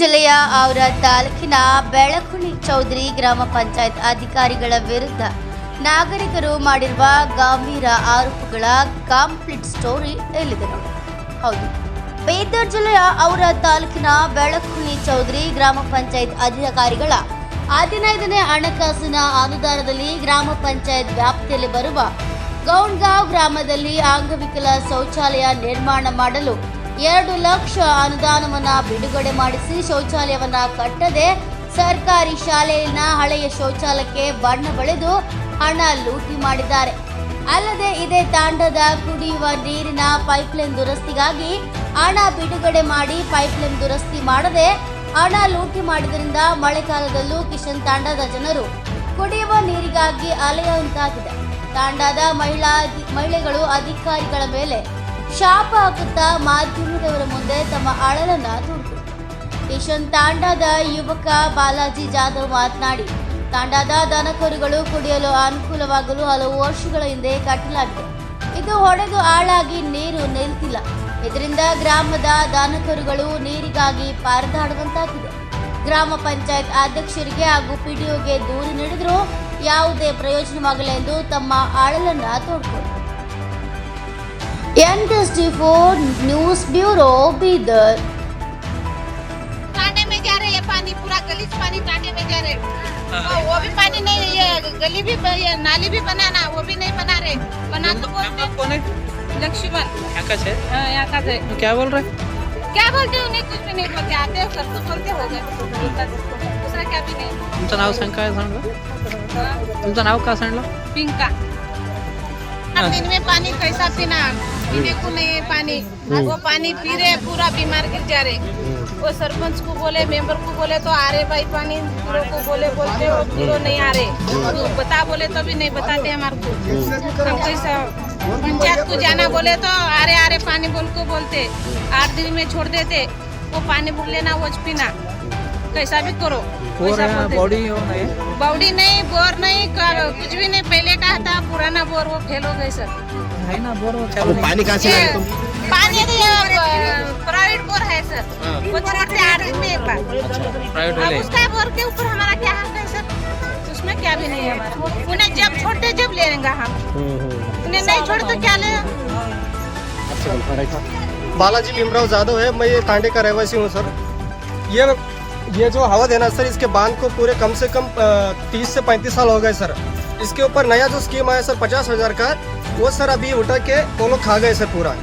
ಜಿಲ್ಲೆಯ ಔರ ತಾಲೂಕಿನ ಬೆಳಕುಳಿ ಚೌಧರಿ ಗ್ರಾಮ ಪಂಚಾಯತ್ ಅಧಿಕಾರಿಗಳ ವಿರುದ್ಧ ನಾಗರಿಕರು ಮಾಡಿರುವ ಗಂಭೀರ ಆರೋಪಗಳ ಕಂಪ್ಲೀಟ್ ಸ್ಟೋರಿ ಎಲ್ಲಿದೆ ಹೌದು. ಬೀದರ್ ಜಿಲ್ಲೆಯ ಔರ ತಾಲೂಕಿನ ಬೆಳಕುಳಿ ಚೌಧರಿ ಗ್ರಾಮ ಪಂಚಾಯತ್ ಅಧಿಕಾರಿಗಳ ಹದಿನೈದನೇ ಹಣಕಾಸಿನ ಅನುದಾನದಲ್ಲಿ ಗ್ರಾಮ ಪಂಚಾಯತ್ ವ್ಯಾಪ್ತಿಯಲ್ಲಿ ಬರುವ ಗೌಂಡ್ಗಾಂವ್ ಗ್ರಾಮದಲ್ಲಿ ಅಂಗವಿಕಲ ಶೌಚಾಲಯ ನಿರ್ಮಾಣ ಮಾಡಲು ಎರಡು ಲಕ್ಷ ಅನುದಾನವನ್ನ ಬಿಡುಗಡೆ ಮಾಡಿಸಿ ಶೌಚಾಲಯವನ್ನ ಕಟ್ಟದೆ ಸರ್ಕಾರಿ ಶಾಲೆಯಲ್ಲಿನ ಹಳೆಯ ಶೌಚಾಲಯಕ್ಕೆ ಬಣ್ಣ ಬಳಿದು ಹಣ ಲೂಟಿ ಮಾಡಿದ್ದಾರೆ. ಅಲ್ಲದೆ ಇದೇ ತಾಂಡದ ಕುಡಿಯುವ ನೀರಿನ ಪೈಪ್ಲೈನ್ ದುರಸ್ತಿಗಾಗಿ ಹಣ ಬಿಡುಗಡೆ ಮಾಡಿ ಪೈಪ್ಲೈನ್ ದುರಸ್ತಿ ಮಾಡದೆ ಹಣ ಲೂಟಿ ಮಾಡಿದ್ರಿಂದ ಮಳೆಗಾಲದಲ್ಲೂ ಕಿಶನ್ ತಾಂಡದ ಜನರು ಕುಡಿಯುವ ನೀರಿಗಾಗಿ ಅಲೆಯಂತಾಗಿದೆ ತಾಂಡದ ಮಹಿಳಾ ಮಹಿಳೆಗಳು ಅಧಿಕಾರಿಗಳ ಮೇಲೆ ಶಾಪ ಹಾಕುತ್ತಾ ಮಾಧ್ಯಮದವರ ಮುಂದೆ ತಮ್ಮ ಅಳಲನ್ನ ತೋರಿಸಿದರು ಕಿಶನ್ ತಾಂಡಾದ ಯುವಕ ಬಾಲಾಜಿ ಜಾಧವ್ ಮಾತನಾಡಿ, ತಾಂಡಾದ ದನಕರುಗಳು ಕುಡಿಯಲು ಅನುಕೂಲವಾಗಲು ಹಲವು ವರ್ಷಗಳ ಹಿಂದೆ ಕಟ್ಟಲಾಗಿದೆ. ಇದು ಹೊಡೆದು ಹಾಳಾಗಿ ನೀರು ನಿಲ್ತಿಲ್ಲ. ಇದರಿಂದ ಗ್ರಾಮದ ದನಕರುಗಳು ನೀರಿಗಾಗಿ ಪರದಾಡುವಂತಾಗಿದೆ ಗ್ರಾಮ ಪಂಚಾಯತ್ ಅಧ್ಯಕ್ಷರಿಗೆ ಹಾಗೂ ಪಿಡಿಒಗೆ ದೂರು ನೀಡಿದರೂ ಯಾವುದೇ ಪ್ರಯೋಜನವಾಗಲ್ಲ ಎಂದು ತಮ್ಮ ಆಳಲನ್ನ ತೋಡ್ಕೊಂಡರು. N twenty four news bureau Bidar थाने में जा रहे ये पानी पूरा गलीज पानी थाने में जा रहे हाँ। वो भी पानी नहीं ये गली भी ये नाली भी बनाना वो भी नहीं बना रहे बना तो बोलते कौन है? लक्ष्मण। यहाँ का है हाँ, यहाँ का तो है क्या बोल रहे क्या बोलते हो? नहीं कुछ भी नहीं बोलते। आते हो सब तो बोलते हो गए दूसरा क्या भी नहीं। तुम तो नाव सांग काय तुम तो नाव का सांगलं पिंका। दिन में पानी कैसा पीना पीने को नहीं पानी वो पानी पी रहे पूरा बीमार गिर जा रहे। वो सरपंच को बोले मेंबर को बोले तो आ रहे भाई पानी। पूरे को बोले बोलते हो पूरे नहीं आ रहे। तो बता बोले तो भी नहीं बताते हमारे को। हम कैसा पंचायत को जाना बोले तो आ रहे आ रहे पानी बोल को बोलते। आठ दिन में छोड़ देते। वो पानी भूल लेना वो पीना। कैसा भी करो। बॉडी हो नहीं बाउडी नहीं बोर नहीं कर- कुछ भी नहीं पहले का था पुराना बोर वो फेल हो गए सर है ना बोर चालू। नहीं पानी कहाँ से लाए तुम? पानी प्राइवेट बोर है सर वो छोड़ते आठ दिन में एक बार प्राइवेट वाले। उसका बोर के ऊपर हमारा क्या हक है सर उसमें क्या भी नहीं है हमारा। उन्हें जब छोड़ते जब ले लेंगे हम। उन्हें नहीं छोड़े तो क्या ले? बालाजी भीमराव जाधव है मैं ये तांडे का रहवासी हूँ सर। ये ये जो हवा देना सर इसके बाँध को पूरे कम से कम तीस से पैंतीस साल हो गए सर। इसके ऊपर नया जो स्कीम आया सर पचास हज़ार का वो सर अभी उठा के वो लोग खा गए सर पूरा।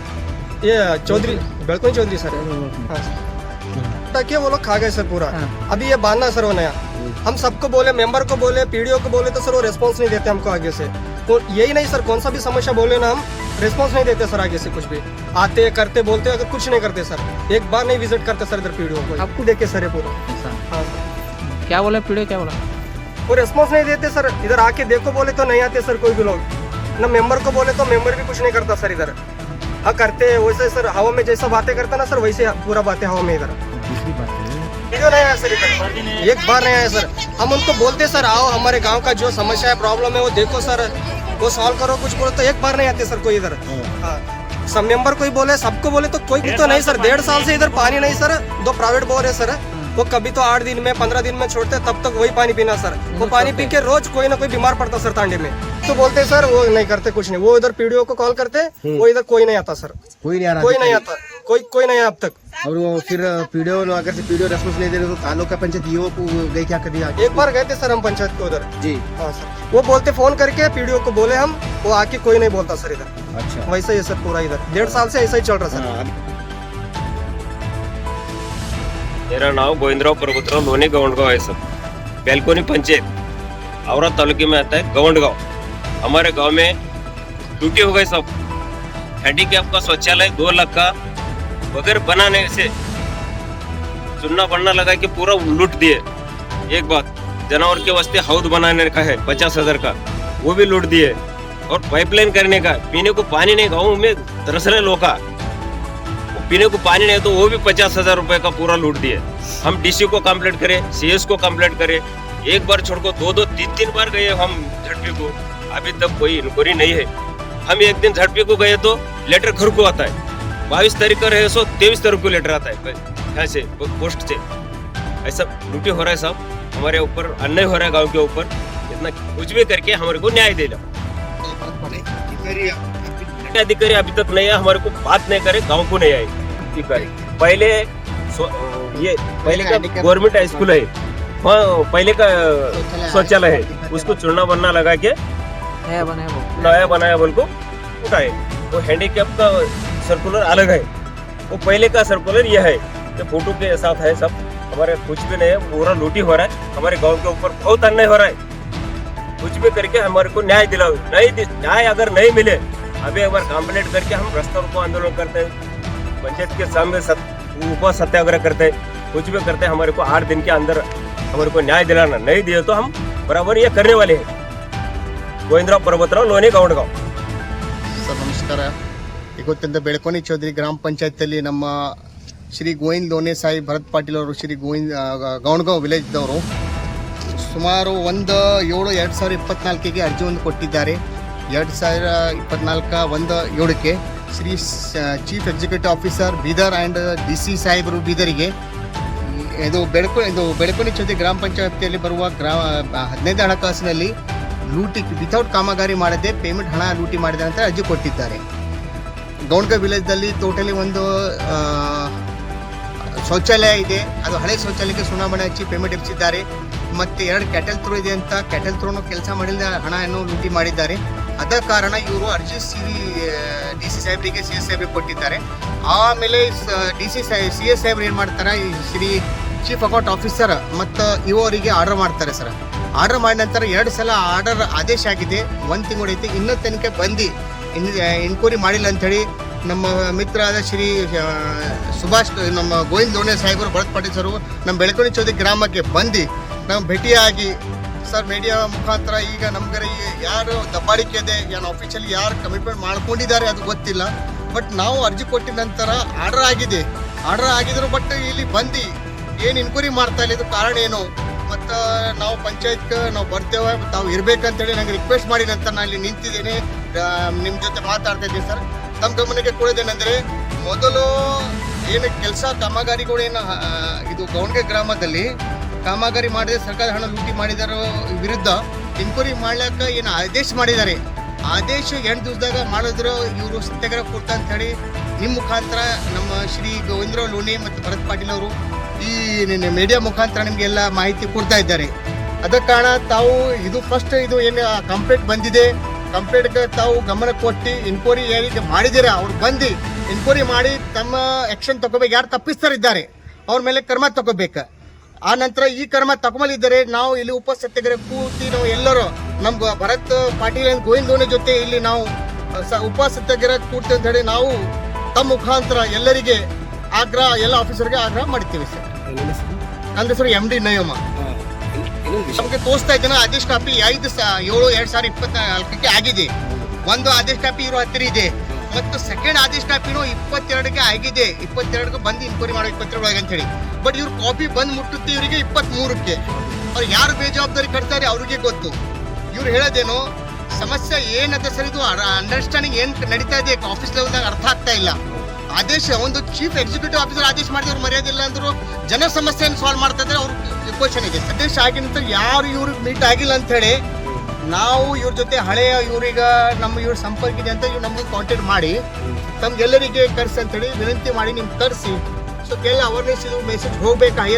ये चौधरी बिल्कुल चौधरी सर। हाँ सर। उठा के वो लोग खा गए सर पूरा। हाँ। अभी ये बांधना सर वो नया। हम सबको बोले मेंबर को बोले पीडीओ को बोले तो सर वो रेस्पॉन्स नहीं देते हमको आगे से। तो यही नहीं सर कौन सा भी समस्या बोले ना हम रेस्पॉन्स नहीं देते सर आगे से कुछ भी। आते करते बोलते अगर कुछ नहीं करते सर। एक बार नहीं विज़िट करते सर इधर पीडीओ को। आपको देखे सर ये पूरा। ऐसा हाँ सर। क्या बोला? पीड़े क्या बोला? वो रेस्पॉन्स नहीं देते सर। इधर आके देखो बोले तो नहीं आते सर कोई भी लोग। ना मेंबर को बोले तो मेंबर भी कुछ नहीं करता सर इधर। हाँ करते हैं। वैसे सर हवा में जैसा बातें करता ना सर वैसे पूरा बातें हवा में इधर। वीडियो नहीं आया सर इधर। एक बार नहीं आया सर। हम उनको बोलते सर आओ हमारे गाँव का जो समस्या है प्रॉब्लम है वो देखो सर। वो सॉल्व करो कुछ बोलो तो एक बार नहीं आते सर कोई इधर। हाँ। सब मेंबर कोई बोले सबको बोले तो कोई भी तो नहीं सर। डेढ़ साल से इधर पानी नहीं सर। दो प्राइवेट बोर है सर। वो कभी तो आठ दिन में पंद्रह दिन में छोड़ते तब तक वही पानी पीना सर। वो पानी पी के रोज कोई ना कोई बीमार पड़ता सर तांडे में। तो बोलते सर वो नहीं करते कुछ नहीं। वो इधर पीडीओ को कॉल करते वो इधर कोई नहीं आता सर। कोई नहीं आ रहा कोई नहीं आता कोई कोई नहीं अब तक। और वो फिर पीडीओ अगर से पीडीओ रेस्पॉन्स नहीं दे रहे तो तालुका पंचायत ईओ को गए क्या कर दिया एक बार गए थे सर हम पंचायत को उधर। जी। हाँ सर। वो बोलते फ़ोन करके पीडीओ को बोले हम वो आके कोई नहीं बोलता सर इधर। अच्छा। वैसा ही है सर पूरा इधर। डेढ़ साल से ऐसा ही चल रहा सर। मेरा नाम गोविंदराव प्रभुतराव लोनी गवंडगांव है सर. बेलकोनी पंचायत. औरत तालुके में आता है गवंडगांव. हमारे गाँव में ड्यूटी हो गई सब हैंडीकैप का शौचालय दो लाख का बगैर बनाने से चुनना बनना लगा कि पूरा लूट दिए. एक बात, जानवर के वास्ते हौद बनाने का है, पचास हज़ार का. वो भी लूट दिए. और पाइपलाइन करने का, पीने को पानी नहीं, गाँव में तरस रहे लोग का. पीने को पानी नहीं तो वो भी पचास हजार रुपए का पूरा लूट दिए। हम डीसी को कंप्लेंट करें सीएस को कंप्लेंट करें। एक बार छोड़ को दो दो तीन तीन बार गए हम झड़पी को। अभी तक कोई इंक्वायरी नहीं है। हम एक दिन झड़पी को गए तो लेटर घर को आता है। बाईस तारीख का रहे सो तेईस तारीख को लेटर आता है। यहाँ से पोस्ट से। ऐसा लूटी हो रहा है सब। हमारे ऊपर अन्याय हो रहा है गाँव के ऊपर। इतना कुछ भी करके हमारे को न्याय दे लो अधिकारी अभी तक नहीं है हमारे को बात नहीं करे गाँव को नहीं आए। अधिकारी पहले ये पहले का गवर्नमेंट स्कूल है। वहाँ पहले का शौचालय है। उसको चूना बनना लगा के नया बनाया बोल। को उठाए। वो हैंडीकैप का सर्कुलर अलग है। वो पहले का सर्कुलर यह है। ये फ़ोटो के साथ है सब। हमारे कुछ भी नहीं है। पूरा लूटी हो रहा है। हमारे गाँव के ऊपर बहुत अन्याय हो रहा है। कुछ भी करके हमारे को न्याय दिलाओ। नहीं न्याय अगर नहीं मिले अभी एक बार कंप्लेंट करके हम रास्ता रोको आंदोलन करते हैं पंचायत के सामने सत, ऊपर सत्याग्रह करते हैं कुछ भी करते हैं हमारे को आठ दिन के अंदर हमारे को न्याय दिलाना नहीं दिए तो हम बराबर ये करने वाले हैं ಗೋವಿಂದರಾವ್ ಪರ್ವತರಾವ್ ಲೋನಿ ಗೌಂಡ್ಗಾಂವ್ ಸರ್ ನಮಸ್ಕಾರ ಇವತ್ತಿಂದ ಬೆಳಕೋನಿ ಚೌಧರಿ ಗ್ರಾಮ ಪಂಚಾಯತಿಯಲ್ಲಿ ನಮ್ಮ ಶ್ರೀ ಗೋವಿಂದ್ ಲೋನೆ ಸಾಯಿ ಭರತ್ ಪಾಟೀಲ್ ಅವರು ಶ್ರೀ ಗೋವಿಂದ್ ಆ, ಗೌಂಡ್ಗಾಂವ್ ವಿಲೇಜ್ದವರು ಸುಮಾರು ಒಂದು ಏಳು ಎರಡು ಸಾವಿರ ಇಪ್ಪತ್ನಾಲ್ಕಿಗೆ ಅರ್ಜಿ ಒಂದು ಕೊಟ್ಟಿದ್ದಾರೆ ಎರಡು ಸಾವಿರ ಇಪ್ಪತ್ನಾಲ್ಕ ಒಂದು ಏಳಕ್ಕೆ Shri chief executive officer Bidar and D C ಸಾಹೇಬರು ಬೀದರಿಗೆ. ಇದು ಬೆಳಕು, ಇದು ಬೆಳಕುನಿ ಜೊತೆ ಗ್ರಾಮ ಪಂಚಾಯತಿಯಲ್ಲಿ ಬರುವ ಗ್ರಾಮ ಹದಿನೈದು ಹಣಕಾಸಿನಲ್ಲಿ ಲೂಟಿ ವಿತೌಟ್ ಕಾಮಗಾರಿ ಮಾಡದೆ ಪೇಮೆಂಟ್ ಹಣ ಲೂಟಿ ಮಾಡಿದ ಅಂತ ಅರ್ಜಿ ಕೊಟ್ಟಿದ್ದಾರೆ. ಗೌಂಡ್ಗ ವಿಲೇಜ್ದಲ್ಲಿ ಟೋಟಲಿ ಒಂದು ಶೌಚಾಲಯ ಇದೆ. ಅದು ಹಳೆ ಶೌಚಾಲಯಕ್ಕೆ ಸುನಾಮಣೆ ಹಚ್ಚಿ ಪೇಮೆಂಟ್ ಎಬ್ಸಿದ್ದಾರೆ ಮತ್ತು ಎರಡು ಕ್ಯಾಟಲ್ ಥ್ರೋ ಇದೆ ಅಂತ ಕ್ಯಾಟಲ್ ಥ್ರೋನು ಕೆಲಸ ಮಾಡಿದ ಹಣವನ್ನು ಲೂಟಿ ಮಾಡಿದ್ದಾರೆ. ಅದ ಕಾರಣ ಇವರು ಅರ್ಜಿ ಸಿ ಡಿ ಸಿ ಸಾಹೇಬ್ರಿಗೆ, ಸಿ ಎಸ್ ಸಾಹೇಬ್ರಿಗೆ ಕೊಟ್ಟಿದ್ದಾರೆ. ಆಮೇಲೆ ಡಿ ಸಿ ಸಿ ಎಸ್ ಸಾಹೇಬ್ರು ಏನು ಮಾಡ್ತಾರೆ ಶ್ರೀ ಚೀಫ್ ಅಕೌಂಟ್ ಆಫೀಸರ್ ಮತ್ತು ಇವರಿಗೆ ಆರ್ಡರ್ ಮಾಡ್ತಾರೆ ಸರ್ ಆರ್ಡರ್ ಮಾಡಿದ ನಂತರ ಎರಡು ಸಲ ಆರ್ಡರ್ ಆದೇಶ ಆಗಿದೆ. ಒಂದು ತಿಂಗಳು ಐತಿ. ಇನ್ನೂ ತನಕ ಬಂದು. ಇನ್ ಇನ್ಕ್ವೈರಿ ಮಾಡಿಲ್ಲ ಅಂಥೇಳಿ ನಮ್ಮ ಮಿತ್ರರಾದ ಶ್ರೀ ಸುಭಾಷ್, ನಮ್ಮ ಗೋವಿಂದ ದೋಣೆ ಸಾಹೇಬರು, ಭರತ್ ಪಾಟೀಲ್ ಸರು, ನಮ್ಮ ಬೆಳಕುಣಿ ಚೌಧರಿ ಗ್ರಾಮಕ್ಕೆ ಬಂದು. ನಾವು ಭೇಟಿಯಾಗಿ ಸರ್ ಮೀಡಿಯಾ ಮುಖಾಂತರ ಈಗ ನಮ್ಗೆ ಯಾರು ದಬ್ಬಾಳಿಕೆ ಇದೆ ಏನು ಆಫೀಸಲ್ಲಿ ಯಾರು ಕಮಿಟ್ಮೆಂಟ್ ಮಾಡ್ಕೊಂಡಿದ್ದಾರೆ ಅದು ಗೊತ್ತಿಲ್ಲ. ಬಟ್ ನಾವು ಅರ್ಜಿ ಕೊಟ್ಟಿದ ನಂತರ ಆರ್ಡರ್ ಆಗಿದೆ. ಆರ್ಡರ್ ಆಗಿದ್ರು ಬಟ್ ಇಲ್ಲಿ ಬಂದು ಏನು ಇನ್ಕ್ವೈರಿ ಮಾಡ್ತಾ ಇಲ್ಲ ಇದು ಕಾರಣ ಏನು? ಮತ್ತು ನಾವು ಪಂಚಾಯತ್ಗೆ ನಾವು ಬರ್ತೇವೆ, ತಾವು ಇರಬೇಕಂತೇಳಿ ನಂಗೆ ರಿಕ್ವೆಸ್ಟ್ ಮಾಡಿ ನಂತರ ನಾನು ಇಲ್ಲಿ ನಿಂತಿದ್ದೇನೆ. ನಿಮ್ಮ ಜೊತೆ ಮಾತಾಡ್ತಾ ಇದ್ದೀನಿ ಸರ್. ತಮ್ಮ ಗಮನಕ್ಕೆ ಕೊಡೋದೇನೆಂದರೆ ಮೊದಲು ಏನು ಕೆಲಸ ಕಾಮಗಾರಿಗಳು ಏನು ಇದು ಗೌಂಡ್ಗೆ ಗ್ರಾಮದಲ್ಲಿ ಕಾಮಗಾರಿ ಮಾಡದೆ ಸರ್ಕಾರ ಹಣ ಲೂಟಿ ಮಾಡಿದಾರ ವಿರುದ್ಧ ಇನ್ಕ್ವೈರಿ ಮಾಡ್ಲಾಕ ಏನು ಆದೇಶ ಮಾಡಿದ್ದಾರೆ? ಆದೇಶ ಎಂಟು ದಿವಸದಾಗ ಮಾಡಿದ್ರು, ಇವರು ಸತ್ಯಾಗ್ರಹ ಕೊಡ್ತಾ ಅಂತ ಹೇಳಿ ನಿಮ್ಮ ಮುಖಾಂತರ ನಮ್ಮ ಶ್ರೀ ಗೋವಿಂದರಾವ್ ಲೋನಿ ಮತ್ತು ಭರತ್ ಪಾಟೀಲ್ ಅವರು ಈ ಮೀಡಿಯಾ ಮುಖಾಂತರ ನಿಮಗೆಲ್ಲ ಮಾಹಿತಿ ಕೊಡ್ತಾ ಇದ್ದಾರೆ. ಅದ ಕಾರಣ ತಾವು ಇದು ಫಸ್ಟ್ ಇದು ಏನು ಕಂಪ್ಲೇಂಟ್ ಬಂದಿದೆ. ಕಂಪ್ಲೇಂಟ್ಗೆ ತಾವು ಗಮನ ಕೊಟ್ಟು ಇನ್ಕ್ವೈರಿ ಯಾರಿಗೆ ಮಾಡಿದ್ದೀರಾ? ಅವ್ರು ಬಂದು ಇನ್ಕ್ವೈರಿ ಮಾಡಿ ತಮ್ಮ ಆ್ಯಕ್ಷನ್ ತಗೋಬೇಕು. ಯಾರು ತಪ್ಪಿಸ್ತಾರಿದ್ದಾರೆ? ಅವ್ರ ಮೇಲೆ ಕ್ರಮ ತಗೋಬೇಕು. ಆ ನಂತರ ಈ ಕ್ರಮ ತಗೊಂಬಲಿದ್ದರೆ ನಾವು ಇಲ್ಲಿ ಉಪಸತ್ಯಾಗ್ರಹ ಕೂತಿ ನಾವು ಎಲ್ಲರೂ ನಮ್ಮ ಭರತ್ ಪಾಟೀಲ್ ಗೋವಿಂದ ಗೋವಿಂದ ಜೊತೆ ಇಲ್ಲಿ ನಾವು ಉಪಸತ್ಯಾಗ್ರಹ ಕೂಡ್ತೀವಿ ಅಂತ ಹೇಳಿ ನಾವು ತಮ್ಮ ಮುಖಾಂತರ ಎಲ್ಲರಿಗೆ ಆಗ್ರಹ ಎಲ್ಲ ಆಫೀಸರ್ಗೆ ಆಗ್ರಹ ಮಾಡ್ತೀವಿ ಸರ್. ಅಂದ್ರೆ ಸರ್ ಎಂ ಡಿ ನಯಮ. ನಮಗೆ ತೋರಿಸ್ತಾ ಇದ್ದೇನೆ ಆದೇಶ ಕಾಪಿ ಐದು ಸ- ಏಳು ಎರಡ್ ಸಾವಿರದ ಇಪ್ಪತ್ನಾಲ್ಕಕ್ಕೆ ಆಗಿದೆ. ಒಂದು ಆದೇಶ ಕಾಪಿ ಇರೋ ಹತ್ತಿರ ಇದೆ. ಮತ್ತು ಸೆಕೆಂಡ್ ಆದೇಶ ಕಾಪಿನೂ ಇಪ್ಪತ್ತೆರಡಕ್ಕೆ ಆಗಿದೆ. ಇಪ್ಪತ್ತೆರಡಕ್ಕೆ ಬಂದು ಇನ್ಕ್ವೈರಿ ಮಾಡೋ ಅಂತ ಹೇಳಿ. ಬಟ್ ಇವ್ರ ಕಾಪಿ ಬಂದು ಮುಟ್ಟುತ್ತೆ ಇವರಿಗೆ ಇಪ್ಪತ್ತ್ ಮೂರಕ್ಕೆ ಅವ್ರು ಯಾರು ಬೇಜವಾಬ್ದಾರಿ ಕಟ್ತಾರೆ ಅವ್ರಿಗೆ ಗೊತ್ತು. ಇವ್ರು ಹೇಳೋದೇನು, ಸಮಸ್ಯೆ ಏನಂತ ಸರ್ ಇದು ಅಂಡರ್ಸ್ಟ್ಯಾಂಡಿಂಗ್ ಏನ್ ನಡೀತಾ ಇದೆ ಆಫೀಸ್ ಲೆವೆಲ್ದಾಗ ಅರ್ಥ ಆಗ್ತಾ ಇಲ್ಲ. ಆದೇಶ, ಒಂದು ಚೀಫ್ ಎಕ್ಸಿಕ್ಯೂಟಿವ್ ಆಫೀಸರ್ ಆದೇಶ ಮಾಡಿದವ್ರು ಮರ್ಯಾದೆ ಇಲ್ಲ ಅಂದ್ರು ಜನ ಸಮಸ್ಯೆಯನ್ನು ಸಾಲ್ವ್ ಮಾಡ್ತಾ ಇದ್ರೆ ಅವ್ರ ಕ್ವಶನ್ ಇದೆ. ಆದೇಶ ಆಗಿದ ಯಾರು ಇವ್ರಿಗೆ ಮೀಟ್ ಆಗಿಲ್ಲ ಅಂತ ಹೇಳಿ ನಾವು ಇವ್ರ ಜೊತೆ ಹಳೆಯ ಇವ್ರೀಗ ನಮ್ಮ ಇವ್ರ ಸಂಪರ್ಕ ಇದೆ ಅಂತ ಇವ್ರು ನಮ್ಗೆ ಕಾಂಟ್ಯಾಕ್ಟ್ ಮಾಡಿ, ತಮ್ಗೆಲ್ಲರಿಗೆ ಕರ್ಸಿ ಅಂತೇಳಿ ವಿನಂತಿ ಮಾಡಿ ನಿಮ್ಗೆ ಕರ್ಸಿ. ಸೊ ಕೆಲ ಅವೇರ್ನೆಸ್ ಇದು ಮೆಸೇಜ್ ಹೋಗ್ಬೇಕು? ಹೈಯರ್